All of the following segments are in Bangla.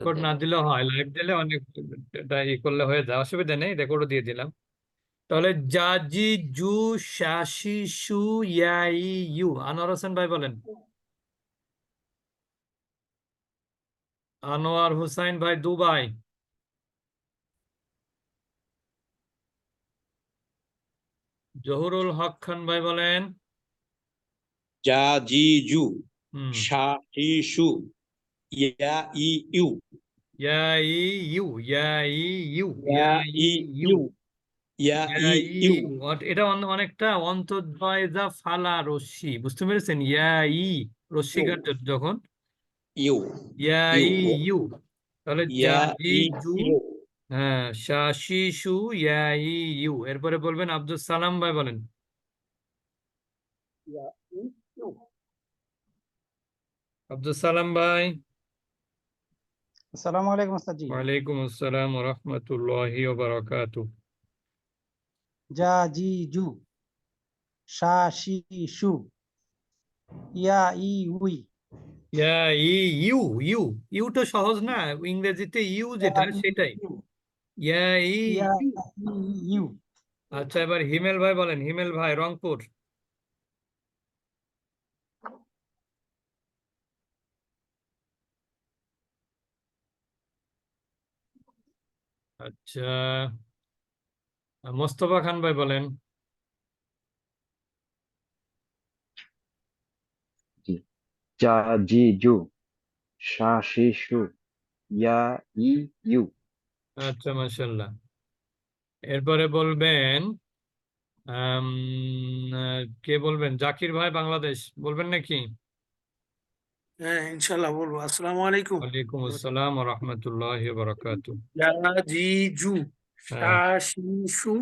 রেকর্ড না দিলেও হয় লাইভ দিলে অনেক এটা ই করলে হয়ে যায় অসুবিধা নেই রেকর্ডও দিয়ে দিলাম। তাহলে জাজি জু শাসি সু ইয়াই ইউ আনোয়ার হোসেন ভাই বলেন। আনোয়ার হুসাইন ভাই দুবাই। জহুরুল হক খান ভাই বলেন। যা জি জু সা সু। Yaiu. Yaiu. Yaiu. Yaiu. ইয়াইউ এটা অনেকটা অন্তর্দ্বয় যা ফালা রশ্মি বুঝতে পেরেছেন ইয়াই রশ্মিকার যখন ইউ ইয়াই ইউ তাহলে ইয়াইউ হ্যাঁ শাশিশু ইয়াই ইউ এরপরে বলবেন আব্দুল সালাম ভাই বলেন আব্দুল সালাম ভাই আসসালামু আলাইকুম ওস্তাদ জি ওয়ালাইকুম আসসালাম ওয়া রাহমাতুল্লাহি ওয়া বারাকাতুহু যা জি জু। সা শি শু। ইয়া ই উই। ইয়া ই ইউ ইউ। ইউ তো সহজ না ইংরেজিতে ইউ যেটা সেটাই। ইয়া ই ইউ। আচ্ছা এবার হিমেল ভাই বলেন হিমেল ভাই রংপুর। আচ্ছা মোস্তফা খান ভাই বলেন। যা জি জু। সা শি সু। ইয়া ই ইউ। আচ্ছা মাশাল্লাহ এরপরে বলবেন কে বলবেন? জাকির ভাই বাংলাদেশ। বলবেন নাকি? হ্যাঁ ইনশাল্লাহ বলব। আসসালামু আলাইকুম। ওয়ালাইকুম আসসালাম ওয়া রাহমাতুল্লাহি ওয়া হ্যাঁ। ইয়া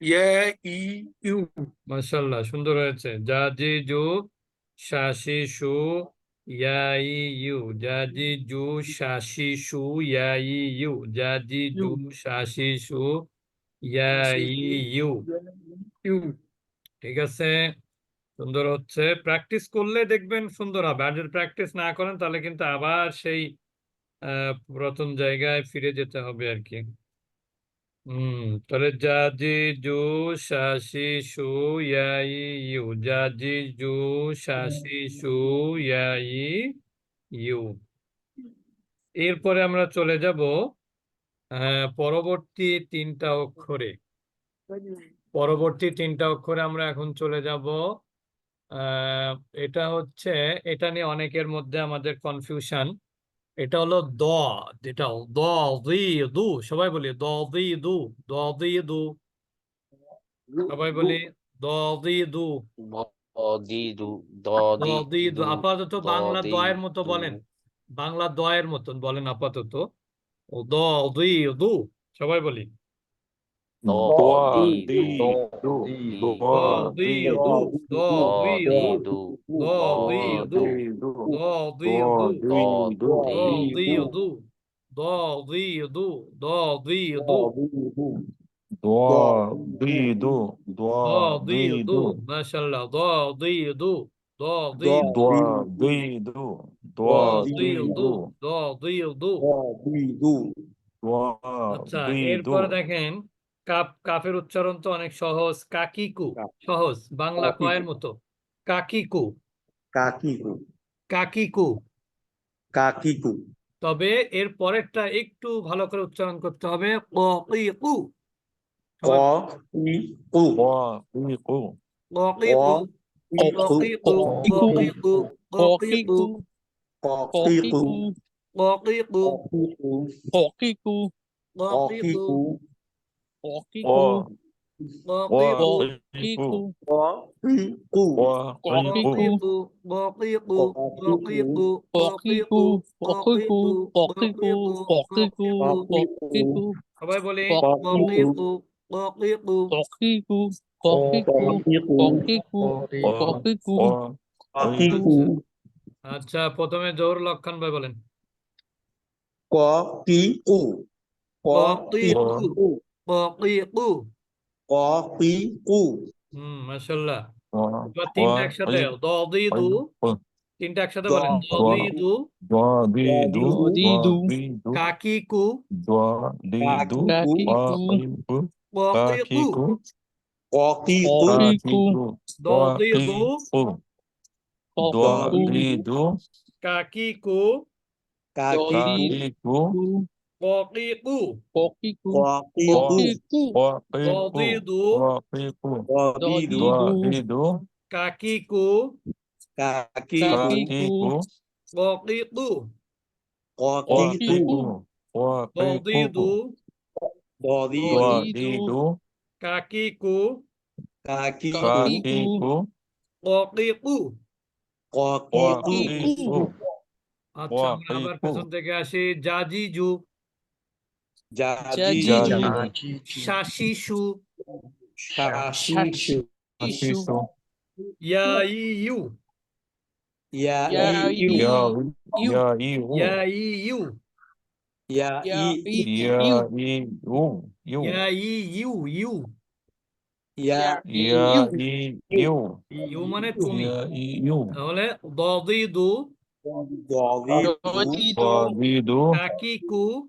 ইয়া ই ইউ। মাশাআল্লাহ সুন্দর হয়েছে। যা জি জু ইয়া ই ইউ। যা জি জু ইয়া ই ইউ। যা জি জু ইয়া ই ইউ। ঠিক আছে? সুন্দর হচ্ছে। প্র্যাকটিস করলে দেখবেন সুন্দর হবে। আর যদি প্র্যাকটিস না করেন তাহলে কিন্তু আবার সেই আহ, পুরাতন জায়গায় ফিরে যেতে হবে আর কি। হুম তাহলে জাজি জু শাসি সু ইয়াই ইউ জাজি জু শাসি সু ইয়াই ইউ। এরপরে আমরা চলে যাব আহ, পরবর্তী তিনটা অক্ষরে। পরবর্তী তিনটা অক্ষরে আমরা এখন চলে যাব। এটা হচ্ছে এটা নিয়ে অনেকের মধ্যে আমাদের কনফিউশন এটা হলো দ যেটা দ দি দু সবাই বলি দ দি দু দ দি দু। সবাই বলি দ দি দু। দিদু দ দি দু আপাতত বাংলা দয়ের মতো বলেন। বাংলা দয়ের মতন বলেন আপাতত। দ দি দু সবাই বলি। ضالين ضاضيض ضاضيض ضاضيض ضاضيض ما شاء الله ضاضيض ضاضيض ضاضيض ضاضيض ضاضيض ضاضيض আচ্ছা এরপর দেখেন কাপ কাপের উচ্চারণ তো অনেক সহজ কাকিকু সহজ বাংলা কয়ের মতো কাকিকু কাকিকু কাকিকু কাকিকু তবে এর পরেরটা একটু ভালো করে উচ্চারণ করতে হবে ককিকু ককিকু ককিকু ককিকু ককিকু ককিকু আচ্ছা প্রথমে জোর লক্ষণ ভাই বলেন ক কি কু ককিকু ককিকু হুম মাশাআল্লাহ এবার তিনটা একসাথে দদিদু তিনটা একসাথে বলেন দদিদু দদিদু কাকিকু দদিদু কাকিকু ককিকু ককিকু দদিদু দদিদু কাকিকু কাকিকু กอกีกูกอกีกู Kokiku. กอปีกอกีดูกอปีกูก Kokidu. อปีดู กากีกูกอ Kaki. ปีกูกอกีกูกอปี Kokidu. กูกอดอปีดีกู ดู ก Dodi. อดีดูกากีกู Kaki. กอปีกูกอกีกูกอ Kokidu. ปีกู আচ্ছা আমরা আবার পেছন থেকে আসি জাজিজু Jadi, Shashishu, Shashishu, Yaiyu, yaiu yaiu yaiu yaiu yaiu yaiu yaiu yaiu yaiu yaiu yaiu Takiku,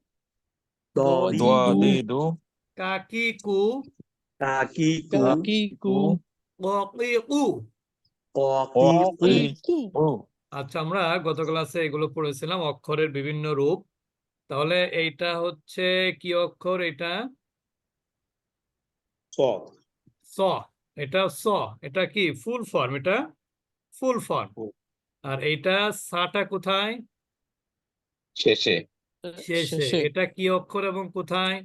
Do, do, di, do. Kakiku. Kakiku. Kakiku. Kokiku. আচ্ছা আমরা গত ক্লাসে এগুলো পড়েছিলাম অক্ষরের বিভিন্ন রূপ। তাহলে এইটা হচ্ছে কি অক্ষর এটা? স। এটা স। এটা কি? ফুল ফর্ম এটা? Full form. আর এইটা সাটা কোথায়? শেষে। শেষে এটা কি অক্ষর এবং কোথায়?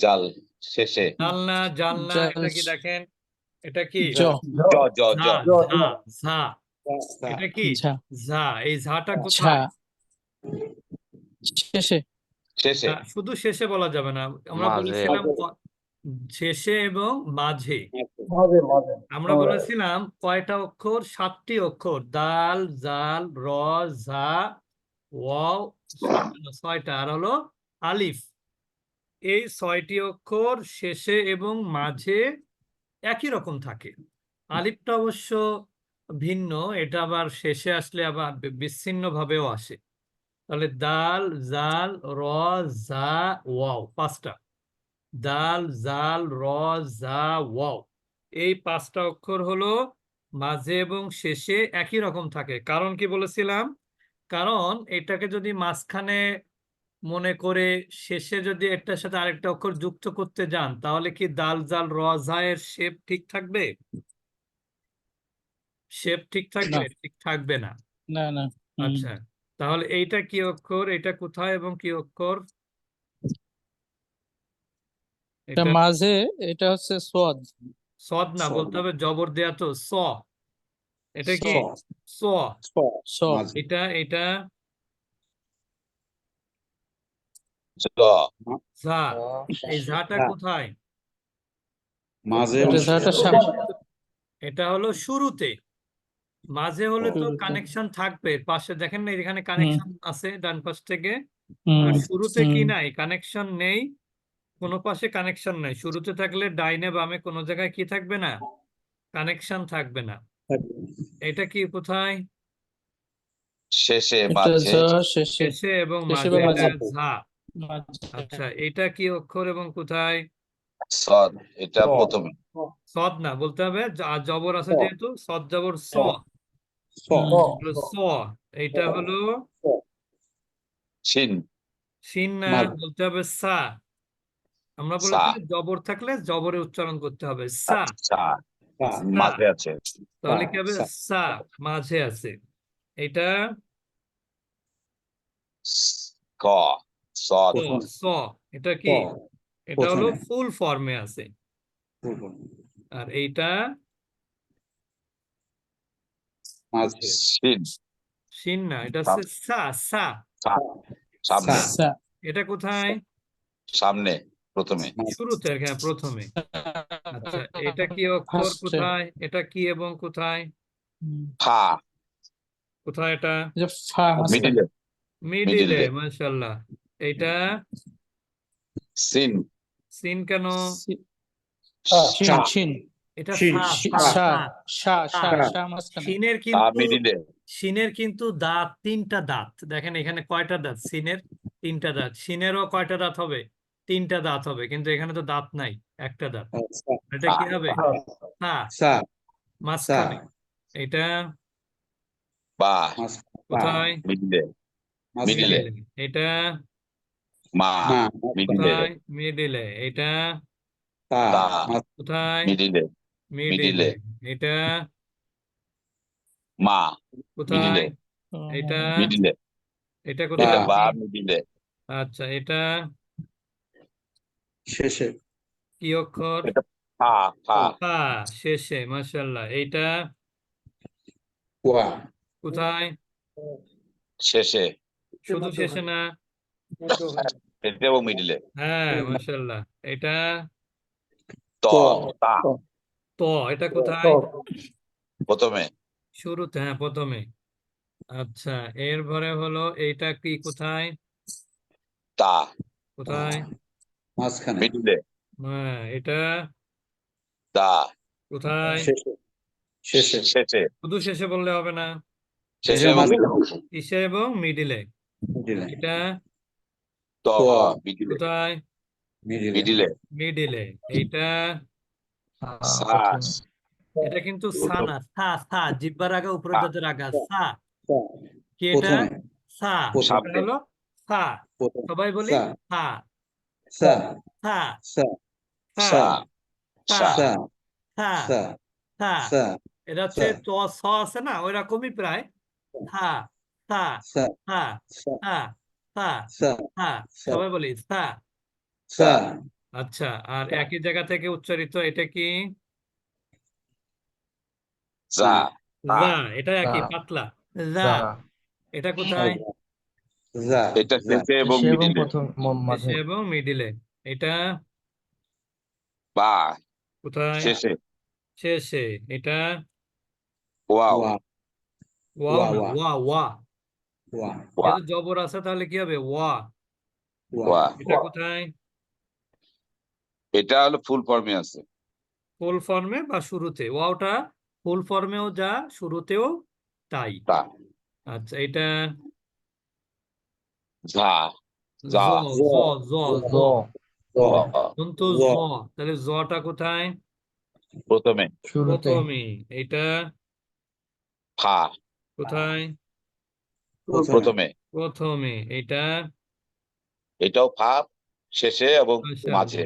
জাল শেষে। জালনা জালনা এটা কি দেখেন? এটা কি? জ। জ জ ঝা ঝা ঝা। এটা কি? ঝা। এই ঝাটা কোথায়? শেষে। শেষে। শুধু শেষে বলা যাবে না। আমরা বলেছিলাম শেষে এবং মাঝে। আমরা বলেছিলাম কয়টা অক্ষর? সাতটি অক্ষর। দাল জাল র ঝা ওয়াও ছয়টা- আর হলো আলিফ। এই ছয়টি অক্ষর শেষে এবং মাঝে একই রকম থাকে। আলিফটা অবশ্য ভিন্ন, এটা আবার শেষে আসলে আবার বিচ্ছিন্ন ভাবেও আসে। তাহলে দাল, জাল, র, জা, ওয়াও, পাঁচটা। দাল, জাল, র, জা, ওয়াও, এই পাঁচটা অক্ষর হলো মাঝে এবং শেষে একই রকম থাকে। কারণ কি বলেছিলাম? কারণ এটাকে যদি মাঝখানে মনে করে শেষে যদি একটার সাথে আরেকটা অক্ষর যুক্ত করতে যান তাহলে কি দাল জাল র এর শেপ ঠিক থাকবে? শেপ ঠিক থাকবে? ঠিক থাকবে না। না না। আচ্ছা তাহলে এইটা কি অক্ষর? এটা কোথায় এবং কি অক্ষর? এটা এটা মাঝে এটা হচ্ছে সদ। সদ না বলতে হবে জবর দেয়া তো স। এটা কি? স। সদ এটা এটা জ। ঝা। এই ঝাটা কোথায়? মাঝে এটা হলো শুরুতে। মাঝে হলে তো কানেকশন থাকবে। পাশে দেখেন না এখানে কানেকশন আছে ডান পাশ থেকে। শুরুতে কি নাই? কানেকশন নেই। কোনো পাশে কানেকশন নাই। শুরুতে থাকলে ডাইনে বামে কোনো জায়গায় কি থাকবে না? কানেকশন থাকবে না। এটা কি কোথায়? শেষে এটা মাঝে। শেষে। শেষে এবং শেষে মাঝে এটা মাঝে। ঝা। আচ্ছা এটা কি অক্ষর এবং কোথায়? সদ এটা সদ। প্রথমে। সদ না বলতে হবে জ- আর জবর আছে স। যেহেতু সদ জবর স। হুম। হলো স। এইটা হলো শিন। সিন না মাঝ। বলতে হবে সা। আমরা সা। বলেছি জবর থাকলে জবরে উচ্চারণ করতে হবে। সা। সা। মাঝে আছে। তাহলে কি হবে? সা। মাঝে আছে। এটা ক স স। এটা কি? এটা হলো ফুল ফর্মে আছে। আর এইটা মাঝে। শিন। শিন না এটা সা সা। এটা কোথায়? সামনে। প্রথমে। শুরুতে আর কি, হ্যাঁ, প্রথমে। আচ্ছা এটা কি অক্ষর কোথায়? এটা কি এবং কোথায়? ফা। কোথায় এটা? এই যে ফা মিডিলে। মিডিলে মাশাআল্লাহ। এটা সিন। সিন কেন? সি- সা, শিন সা, শিন এটা সিনের কিন্তু মিডিলে। সিনের কিন্তু দাঁত তিনটা দাঁত। দেখেন এখানে কয়টা দাঁত? সিনের তিনটা দাঁত। সিনেরও কয়টা দাঁত হবে? তিনটা দাঁত হবে কিন্তু এখানে তো দাঁত নাই একটা দাঁত। এটা কি হবে? সা সা, মাঝখানে। এটা বা কোথায়? মিডিলে। মিডিলে মিডিলে। এটা মা মিডিলে। কোথায়? মিডিলে। এটা তা কোথায়? মিডিলে। মিডিলে। এটা মা কোথায়? এটা মিডিলে। এটা এটা কোথায়? বা মিডিলে। আচ্ছা এটা শেষে। কি অক্ষর? ফা শেষে মাশাআল্লাহ। এইটা ওয়া। কোথায়? শেষে। শুধু শেষে না? এটা এবং মিডিলে হ্যাঁ মাশাআল্লাহ। এটা ত তা। ত। এটা কোথায়? প্রথমে। শুরুতে হ্যাঁ প্রথমে। আচ্ছা এরপরে হলো এইটা কি কোথায়? তা। কোথায়? মাঝখানে। মিডিলে। হ্যাঁ এটা তা। কোথায়? শেষে। শেষে। শেষে। শুধু শেষে বললে হবে না। শেষে এবং মিডিলে। মিডিলে। এটা ত ত। মিডিলে। কোথায়? মিডিলে। মিডিলে। মিডিলে। এইটা সা এটা কিন্তু সা না সা সা। জিব্বার আগে উপরে। দাঁতের আগা সা। কি এটা? সা। হলো সা। সবাই বলি সা। সা সা সা সা সা আচ্ছা আর একই জায়গা থেকে উচ্চারিত এটা কি এটা একই পাতলা এটা কোথায় এটা শেষে এবং মিডিলে শেষে এবং মিডিলে এটা বা কোথায়? শেষে। শেষে। এটা ওয়াও। ওয়া। ওয়াও ওয়া, ওয়া ওয়া। ওয়া। ওয়া। জবর আছে তাহলে কি হবে? ওয়া। ওয়া। এটা কোথায়? এটা হলো ফুল ফর্মে আছে। ফুল ফর্মে বা শুরুতে? ওয়াওটা ফুল ফর্মেও যা শুরুতেও তাই। আচ্ছা এটা যা জ যা। জ জ জ জ কিন্তু জ। তাহলে জটা কোথায়? প্রথমে শুরুতে। প্রথমে এটা ফা। কোথায়? প্রথমে। প্রথমে। এটা এটাও ফা শেষে এবং আচ্ছা, মাঝে।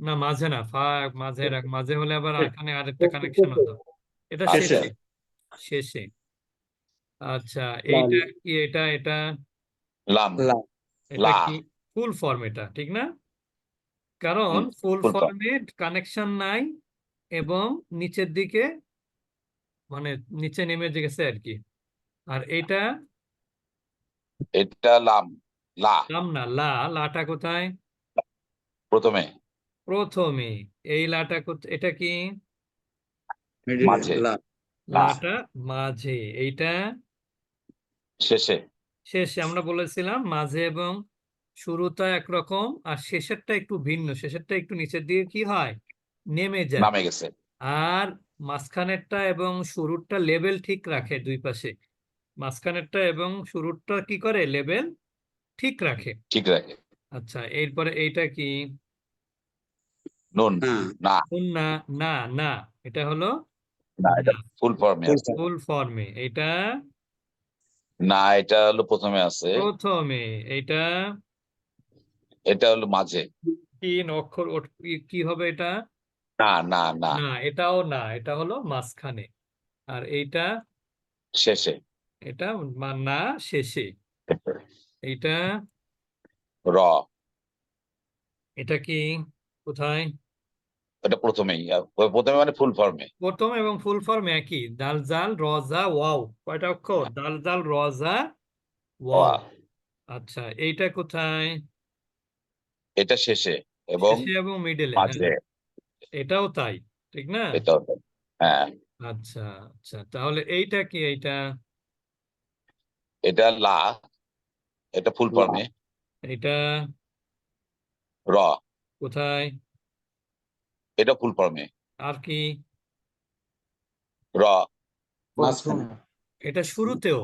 না মাঝে না ফা মাঝে রাখ মাঝে হলে আবার এখানে আরেকটা কানেকশন হতো। এটা শেষে। শেষে। শেষে। আচ্ছা এইটা কি এটা এটা? লাম লা এটা লা। কি ফুল ফর্ম এটা ঠিক না? কারণ হুম, ফুল full form. ফর্মে কানেকশন নাই এবং নিচের দিকে মানে নিচে নেমে গেছে আর কি। আর এটা? এটা লাম লা। নাম না লা। লাটা কোথায়? প্রথমে। প্রথমে। এই লাটা কোথায় এটা কি? মাঝে। লা লা। লাটা মাঝে। এইটা? শেষে। শেষে আমরা বলেছিলাম মাঝে এবং শুরুটা একরকম আর শেষেরটা একটু ভিন্ন শেষেরটা একটু নিচের দিকে কি হয়? নেমে যায়। নামে গেছে। আর মাঝখানেরটা এবং শুরুরটা লেভেল ঠিক রাখে দুই পাশে। মাঝখানেরটা এবং শুরুরটা কি করে? লেভেল ঠিক রাখে। ঠিক রাখে। আচ্ছা এরপরে এইটা কি? নুন। না। না। না না না এটা হলো না এটা ফুল ফর্মে ফুল ফর্মে এটা না এটা হলো প্রথমে আছে। প্রথমে এটা? এটা হলো মাঝে। তিন অক্ষর কি- কি হবে এটা? না না না। না এটাও না এটা হলো মাঝখানে। আর এইটা? শেষে। এটা না শেষে। এইটা? র। এটা কি? কোথায়? এটা প্রথমেই প্রথমে মানে ফুল ফর্মে প্রথম এবং ফুল ফর্মে একই দাল জাল রজা ওয়াও কয়টা অক্ষর? দাল জাল রজা ওয়াও। ওয়া আচ্ছা এইটা কোথায়? এটা শেষে এবং শেষে এবং মিডলে মাঝে। এটাও তাই ঠিক না? এটাও তাই। হ্যাঁ। আচ্ছা আচ্ছা তাহলে এইটা কি এইটা? এটা লা এটা ফুল ফর্মে এটা? র। কোথায়? এটা ফুল ফর্মে। আর কি? র। এটা শুরুতেও।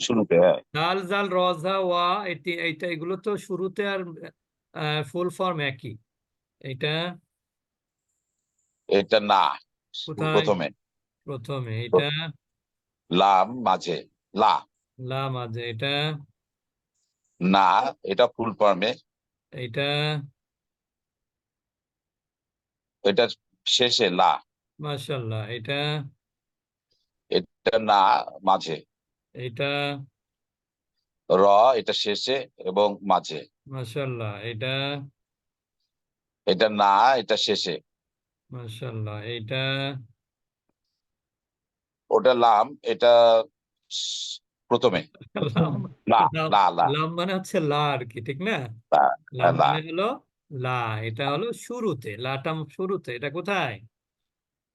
শুরুতে হ্যাঁ। দাল জাল রজা ওয়া এটি এইটা এগুলো তো শুরুতে আর ফুল ফর্ম একই। এটা এটা না। প্রথমে। প্রথমে এটা লাম মাঝে। লা। লা মাঝে এটা? না এটা ফুল ফর্মে। এটা এটা শেষে লা। মাশাল্লাহ এটা এটা না মাঝে। এটা র এটা শেষে এবং মাঝে। মাশাল্লাহ এটা এটা না এটা শেষে। মাশাল্লাহ এটা ওটা লাম এটা প্রথমে। লা লা লা। লাম মানে হচ্ছে লা আর কি ঠিক না? লা। মানে হলো লা এটা হলো শুরুতে লাটা শুরুতে এটা কোথায়?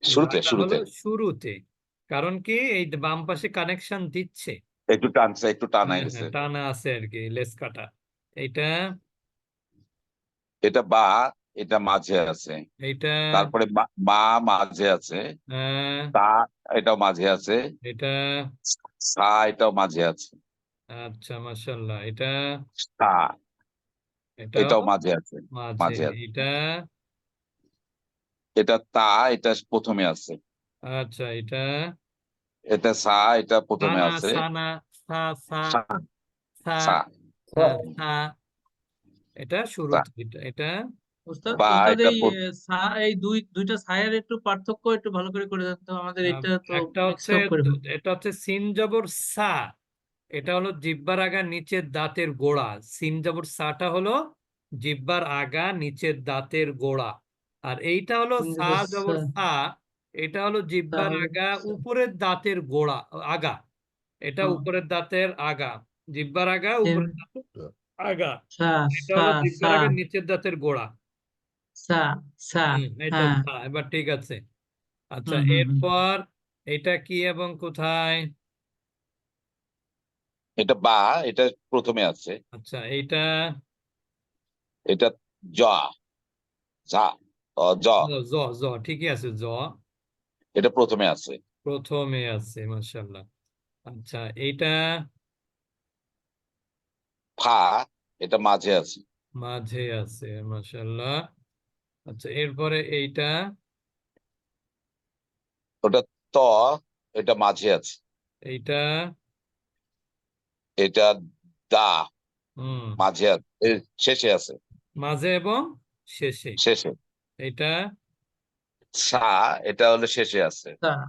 শুরুতে লাটা শুরুতে। হলো শুরুতে কারণ কি এই বাম পাশে কানেকশন দিচ্ছে। একটু টানছে একটু টানা হ্যাঁ, গেছে হ্যাঁ, টানা আছে আর কি লেস কাটা। এটা এটা বা এটা মাঝে আছে। এইটা তারপরে মা- মা মাঝে আছে। আহ, তা এটাও মাঝে আছে। এটা সা এটাও মাঝে আছে। আচ্ছা মাশাল্লাহ এটা সা। এটাও মাঝে আছে মাঝে আছে। এটা এটা তা এটা প্রথমে আছে। আচ্ছা এটা এটা সা এটা প্রথমে আছে। সানা সা সা সা সা সা। সা এটা এটা বা সা এই দুই দুইটা ছায়ের একটু পার্থক্য একটু ভালো করে করে দেন তো আমাদের এটা তো একটা হচ্ছে। এটা হচ্ছে সিন জবর সা। এটা হলো জিব্বার আগা নিচের দাঁতের গোড়া। সিন জবর সাটা হলো জিব্বার আগা নিচের দাঁতের গোড়া। আর এইটা হলো সা জবর সা। এটা হলো জিব্বার আগা উপরের দাঁতের গোড়া আগা। এটা উপরের দাঁতের আগা জিব্বার আগা উপরের দাঁতের আগা। এটা হলো জিব্বার আগা নিচের দাঁতের গোড়া। সা সা এটা হ্যাঁ। সা, এবার ঠিক আছে। আচ্ছা। এরপর এটা কি এবং কোথায়? এটা বা এটা প্রথমে আছে। আচ্ছা এটা এটা জ। ঝা জ জ জ ঠিকই আছে জ। এটা প্রথমে আছে। প্রথমে আছে মাশাআল্লাহ। আচ্ছা এইটা? ফা এটা মাঝে আছে। মাঝে আছে মাশাআল্লাহ। আচ্ছা এরপরে এইটা? ওটা ত এটা মাঝে আছে। এইটা? এটা দা মাঝে আছে শেষে আছে। মাঝে এবং শেষে। শেষে। এটা সা এটা হলো শেষে আছে। হ্যাঁ,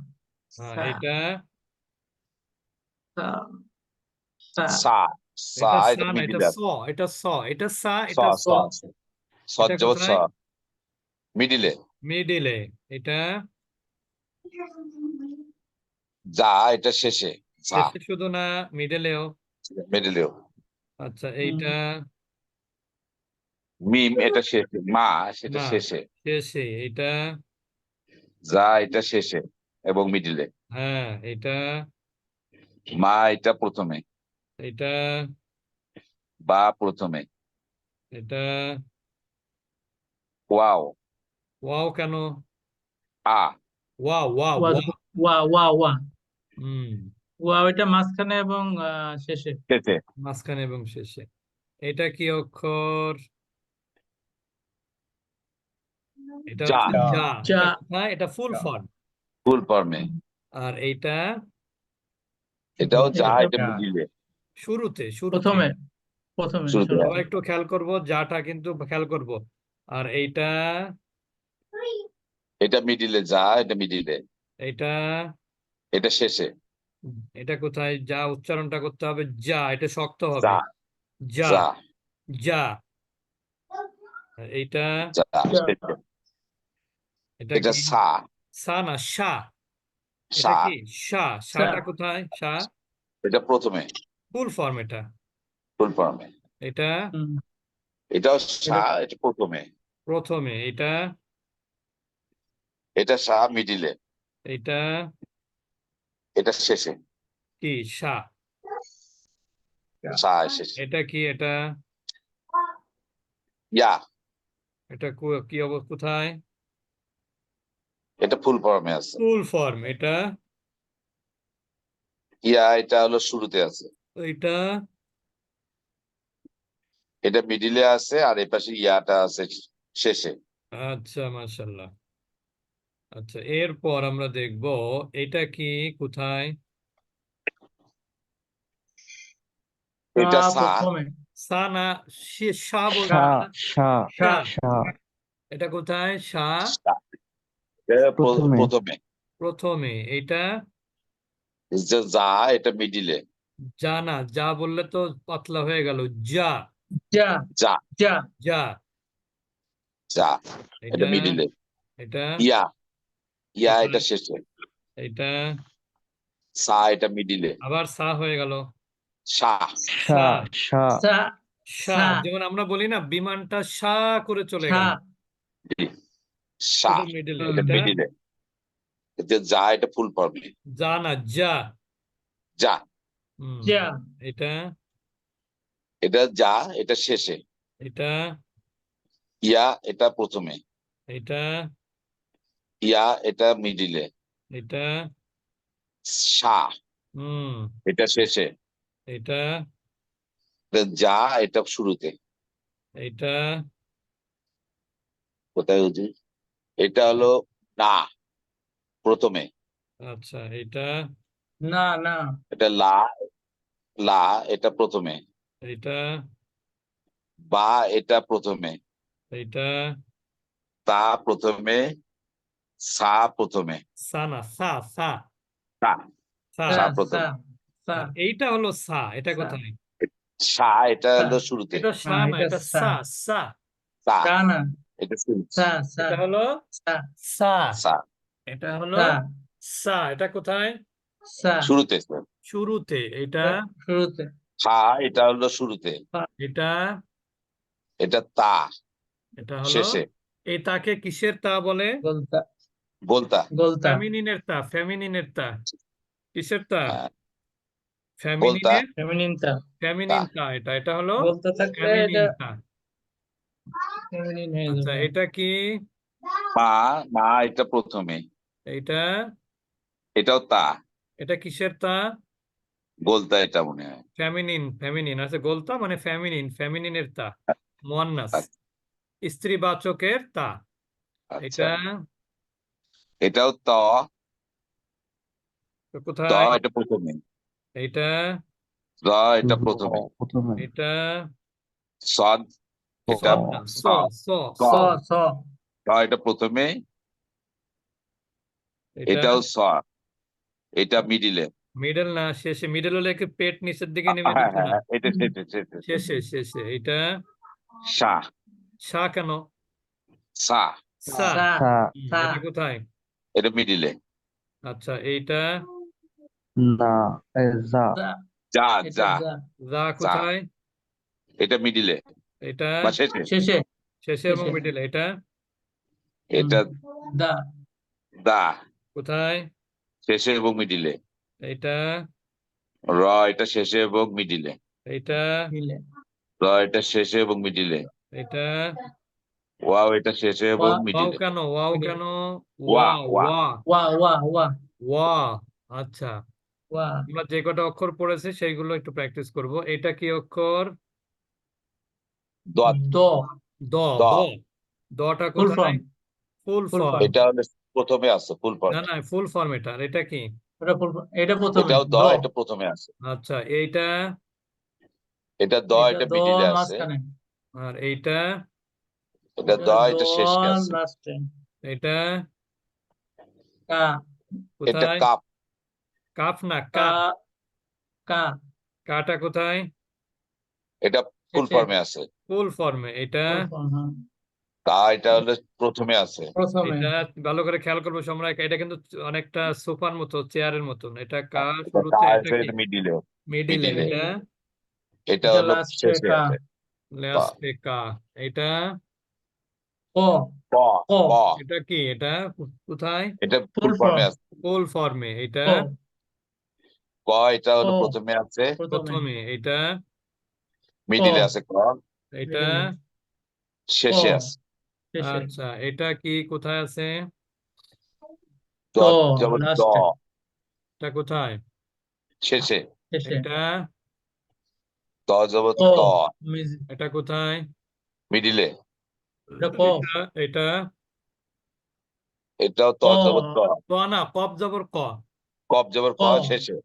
সা। সা। সা। সা সা এটা এটা সা এটা স এটা স এটা সা স এটা স। স সজ্জবত স মিডিলে। মিডিলে। এটা যা এটা শেষে। শেষে শুধু না মিডিলেও। মিডিলেও আচ্ছা এইটা মিম এটা শেষে। মা সেটা শেষে। শেষে এটা যা এটা শেষে এবং মিডিলে হ্যাঁ এটা মা এটা প্রথমে। এটা বা প্রথমে। এটা ওয়াও। ওয়াও কেন? আ। ওয়াও ওয়াও ওয়া ওয়া ওয়া ওয়া ওয়া হুম। ওয়া ওইটা মাঝখানে এবং আহ, শেষে। শেষে। মাঝখানে এবং শেষে। এটা কি অক্ষর? এটা যা। হচ্ছে যা যা। এটা ফুল ফর্ম। ফুল ফর্মে। আর এইটা? এটাও যা এটা- মিডিলে শুরুতে শুরুতে। প্রথমে প্রথমে। শুরু। একটু খেয়াল করব যাটা কিন্তু খেয়াল করব। আর এইটা? এটা মিডিলে যা এটা মিডিলে। এটা এটা শেষে। এটা কোথায়? যা উচ্চারণটা করতে হবে যা এটা শক্ত হবে। যা যা এইটা। এটা এটা সা। সা না সা। এটা সা। সা। সাটা কোথায়? সা? এটা প্রথমে। ফুল ফর্ম এটা। ফুল ফর্মে। এটা? এটাও সা এটা প্রথমে। প্রথমে। এটা? এটা সা মিডিলে। এটা? এটা শেষে। কি? সা। সা শেষে। এটা কি? এটা? ইয়া। এটা কো- কি অবস্থা কোথায়? এটা ফুল ফর্মে আছে। Full form. এটা? ইয়া এটা হলো শুরুতে আছে। এটা এটা মিডিলে আছে আর এই পাশে ইয়াটা আছে শেষে। আচ্ছা মাশাল্লাহ। আচ্ছা এরপর আমরা দেখব এটা কি কোথায়? এটা সা সা। না সা কোথায়? সা। প্রথমে। প্রথমে। এটা? যা এটা মিডিলে যা না যা বললে তো পাতলা হয়ে গেল। যা। যা। যা। যা। যা। এটা মিডিলে এটা? ইয়া। ইয়া এটা শেষে এটা সা এটা মিডিলে। আবার সা হয়ে গেল। সা। সা সা। সা। যেমন আমরা বলি না বিমানটা সা করে চলে গেল। সা। মিডিলে। মিডিলে। যে যা এটা ফুল ফর্মে যা না যা। যা। যা। এটা এটা যা এটা শেষে। এটা ইয়া এটা প্রথমে। এটা ইয়া এটা মিডিলে। এটা সা হুম। এটা শেষে। এটা এটা যা এটা শুরুতে। এটা কোথায় বুঝি এটা হলো না প্রথমে। আচ্ছা এটা না না। এটা লা লা এটা প্রথমে। এটা বা এটা প্রথমে। এটা তা প্রথমে সা প্রথমে। সা না সা সা সা সা সা প্রথমে। সা সা এইটা হলো সা এটা সা। কোথায়? সা এটা হলো শুরুতে। এটা সা হ্যাঁ, না এটা সা। সা সা না। এটা শুরুতে সা সা এটা হলো সা সা এটা হলো সা সা এটা কোথায়? সা শুরুতে শুরুতে এটা শুরুতে। সা এটা হলো শুরুতে। এটা এটা তা। এটা হলো শেষে। এই তাকে কিসের তা বলে? গোলতা বলতা গোলতা ফেমিনিনের তা ফেমিনিনের তা কিসের তা। ফেমিনিনের ফেমিনিন তা এটা এটা হলো গোলতা থাকলে এটা ফেমিনিন তা ফেমিনিন হয়ে আচ্ছা এটা কি? মা মা এটা প্রথমে। এটা? এটাও তা। এটা কিসের তা? বলতা এটা মনে হয়। ফেমিনিন ফেমিনিন আছে গোলতা মানে ফেমিনিন ফেমিনিনের তা মুয়ান্নাস। স্ত্রীবাচকের তা। আচ্ছা। এটা এটাও ত। ত কোথায়? এটা প্রথমে। এটা র এটা প্রথমে। প্রথমে। এটা সদ এটা স স স স। এটা প্রথমে। এটাও স। এটা মিডিলে মিডল না শেষে। মিডল হলে কি পেট নিচের দিকে নেমে হ্যাঁ যেত না হ্যাঁ। এটা শেষে শেষে শেষে শেষে। এটা সা। সা কেন? সা। সা। কোথায়? এটা মিডিলে। আচ্ছা এইটা? না যা। যা। যা যা। কোথায়? এটা মিডিলে। এটা বা শেষে। শেষে শেষে এবং। মিডল এটা? এটা দা দা কোথায়? শেষে এবং মিডিলে। এটা র এটা শেষে এবং মিডিলে। এটা মিলে র এটা শেষে এবং মিডিলে। এটা ওয়াও এটা শেষে এবং ওয়া- ওয়াও মিডিলে। কেন? ওয়াও কেন? ওয়া, ওয়া ওয়া। ওয়া। ওয়া ওয়া আচ্ছা। ওয়া। আমরা যে কটা অক্ষর পড়েছি সেইগুলো একটু প্র্যাকটিস করব। এটা কি অক্ষর? দ। দ। দ। দ। দটা কোথায়? ফুল ফর্ম এটা হলো প্রথমে আছে ফুল ফর্ম না না ফুল ফর্ম এটা। আর এটা কি? এটা ফুল এটা প্রথমে। এটাও দ এটা প্রথমে আছে। আচ্ছা এইটা? এটা দ এটা মিডিলে আছে। আর এইটা? এটা দ এটা শেষে আছে এটা? কা। এটা কোথায় কাপ না কা কা। কা। কাটা কোথায়? এটা ফুল ফর্মে আছে। ফুল ফর্মে এটা? full form। তা এটা হলো প্রথমে আছে। এটা ভালো করে খেয়াল করব সম্রাট এটা কিন্তু অনেকটা সোফার মতো চেয়ারের মতন। এটা কা এটা শুরুতে এটা কি? মিডিলে মিডিলে এটা? এটা এটা হলো শেষে আছে। লাস্টে কা। এটা? ক ক ক। ক এটা কি? এটা কোথায়? এটা ফুল ফর্মে আছে। ফুল ফর্মে। এটা ক এটা হলো ক। প্রথমে আছে। প্রথমে। এটা মিডিলে আছে ক। এটা শেষে আছে। আচ্ছা এটা কি কোথায় আছে? ত, যেমন দ। এটা কোথায়? শেষে। এটা ত যেমন ত। এটা কোথায়? মিডিলে। এটা ক এটা এটা এটাও ত ক। ক। না কপ জবর ক। কপ যেমন ক। শেষে।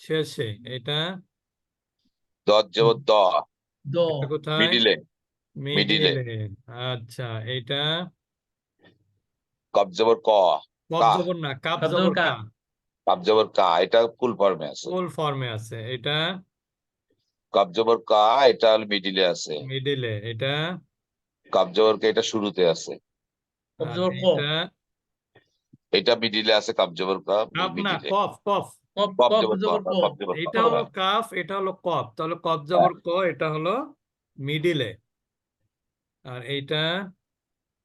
শেষে এটা দ যেমন দ। দ। কোথায়? মিডিলে। মিডিলে। আচ্ছা এটা কপ যেমন ক। কপ জবর না কাপ জবর জবর কা। কাপ যেমন কা এটা ফুল ফর্মে আছে। ফুল ফর্মে আছে এটা কাপ জবর কা এটা হলো মিডিলে আছে। মিডিলে এটা কাপ জবর কা এটা শুরুতে আছে। ক। এটা মিডিলে আছে কাপ না কফ কফ। এটা হলো কাফ এটা হলো কফ। তাহলে কফ জবর ক এটা হলো মিডিলে। আর এইটা?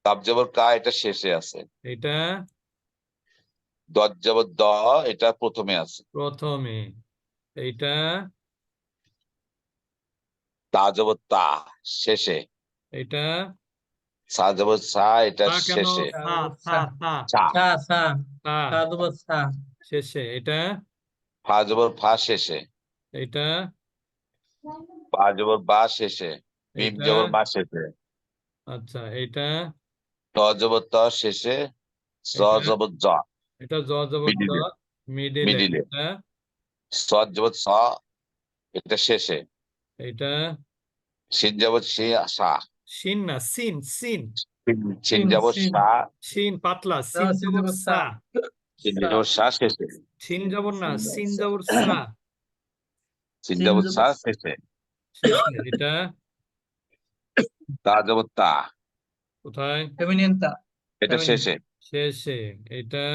কাপ জবর কা এটা শেষে আছে। এটা দ জবর দ এটা প্রথমে আছে। প্রথমে। এইটা? তা জবর তা শেষে। এটা সা যাব সা এটা শেষে। শেষে এটা? ফা যাব ফা শেষে। এটা? পা শেষে। বিপ শেষে। আচ্ছা এটা? ত যাব ত শেষে। স যাব জ। এটা জ যাব জ মিডিলে। মিডিলে স যাব স এটা শেষে। এটা? সিন যাব সি সা। শিন না সিন সিন। সিন সিন, সিন। সা। শিন পাতলা সিন সিন জবর সা। সিন জবর সা শেষে। শিন জবর না সিন জবর সা। সিন সিন জবর সা। শেষে। এটা? তা জবর তা। কোথায়? ফেমিনিন তা। এটা Feminine. শেষে। শেষে এটা?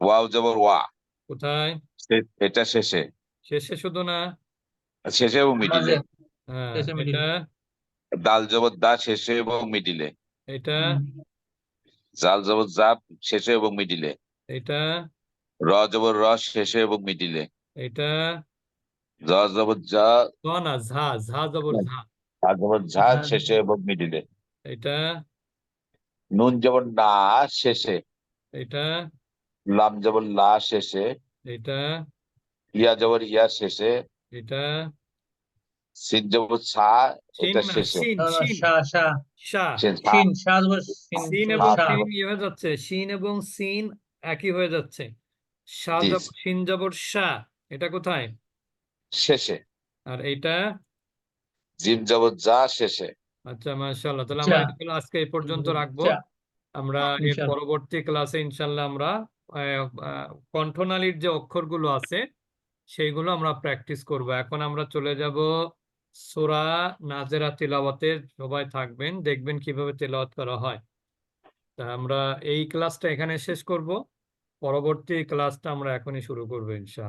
ওয়াও জবর ওয়া। কোথায়? এটা শেষে। শেষে শুধু না? শেষে এবং মিডিলে। হ্যাঁ। এটা? দাল জবর দা শেষে এবং মিডিলে। এটা জাল জবর জাপ শেষে এবং মিডিলে। এটা র জবর র শেষে এবং মিডিলে। এটা জ জবর যা জ না ঝা ঝা জবর ঝা। ঝা জবর ঝা ঝা। শেষে এবং মিডিলে। এটা নুন জবর না শেষে। এটা লাম জবর লা শেষে। এটা ইয়া জবর ইয়া শেষে। এটা সিন জবর সা এটা শেষে। এবং ইয়ে হয়ে যাচ্ছে। শিন এবং সিন একই হয়ে যাচ্ছে। সা জবর সা। এটা কোথায়? শেষে। আর জিম জবর যা শেষে। আচ্ছা মাশাআল্লাহ। তাহলে আমরা এই এই পর্যন্ত রাখব। আমরা এর পরবর্তী ক্লাসে ইনশাল্লাহ আমরা আহ, আহ, কণ্ঠনালীর যে অক্ষরগুলো আছে সেইগুলো আমরা প্র্যাকটিস করব। এখন আমরা চলে যাব সূরা নাজেরা তেলাওয়াতের সবাই থাকবেন, দেখবেন কীভাবে তেলাওয়াত করা হয়। তা আমরা এই ক্লাসটা এখানে শেষ করব। পরবর্তী ক্লাসটা আমরা এখনই শুরু করব ইনশাআল্লাহ